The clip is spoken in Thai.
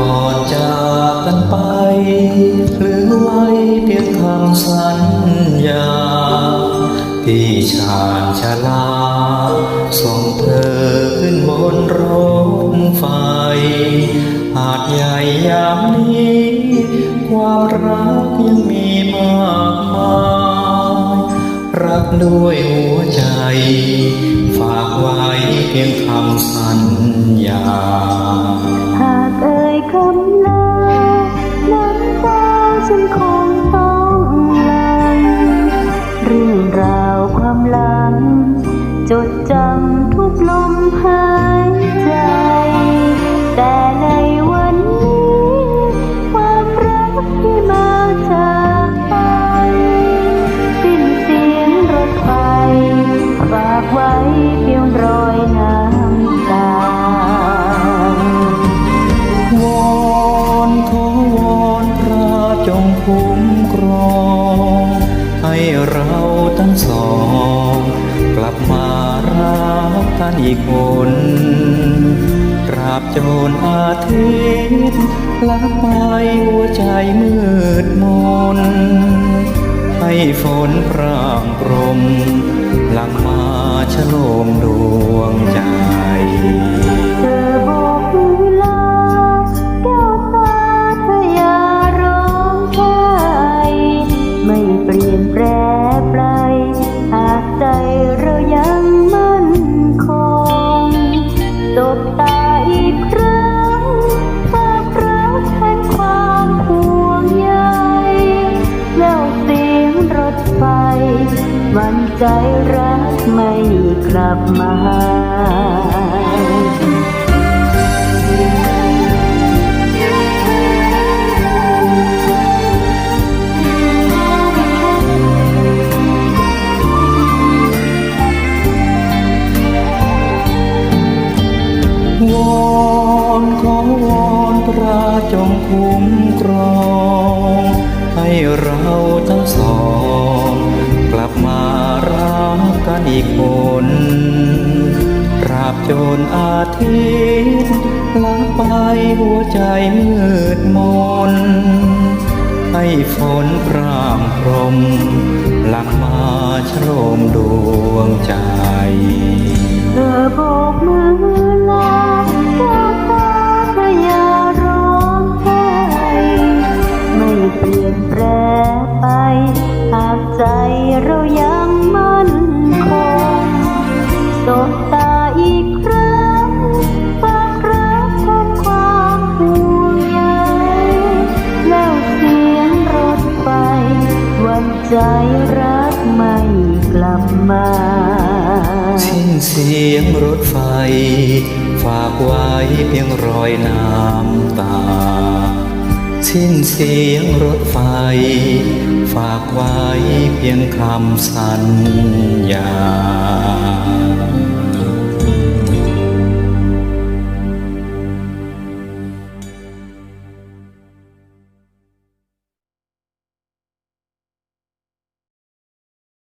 ก่อนจากกันไปหลือไว้เพียงคำสัญญา ที่ชาญชาลา ส่งเธอขึ้นบนรถไฟ หาดใหญ่ยามนี้ ความรักยังมีมากมาย รักด้วยหัวใจ ฝากไว้เพียงคำสัญญา คำลาน้ำตาฉันคง สอง กลับมารักท่านอีกคนตราบโจนอาทิตย์ลับไปหัวใจมืดมน ให้ฝนพรางกรมหลังมาฉโลมดู บตาอีกครั้งฝากรักแทนความห่วงใยแล้วเสียงรถไฟ วันใจรักไม่กลับมา จงคุ้มครองให้เราทั้งสอง กลับมารักกันอีกคนตราบโจนอาทิตย์ลับไปหัวใจมืดมน ให้ฝนพรางพรมหลังมาชโลมดวงใจ ใจรักไม่กลับมาสิ้นเสียงรถไฟ ฝากไว้เพียงรอยน้ำตา สิ้นเสียงรถไฟ ฝากไว้เพียงคำสัญญา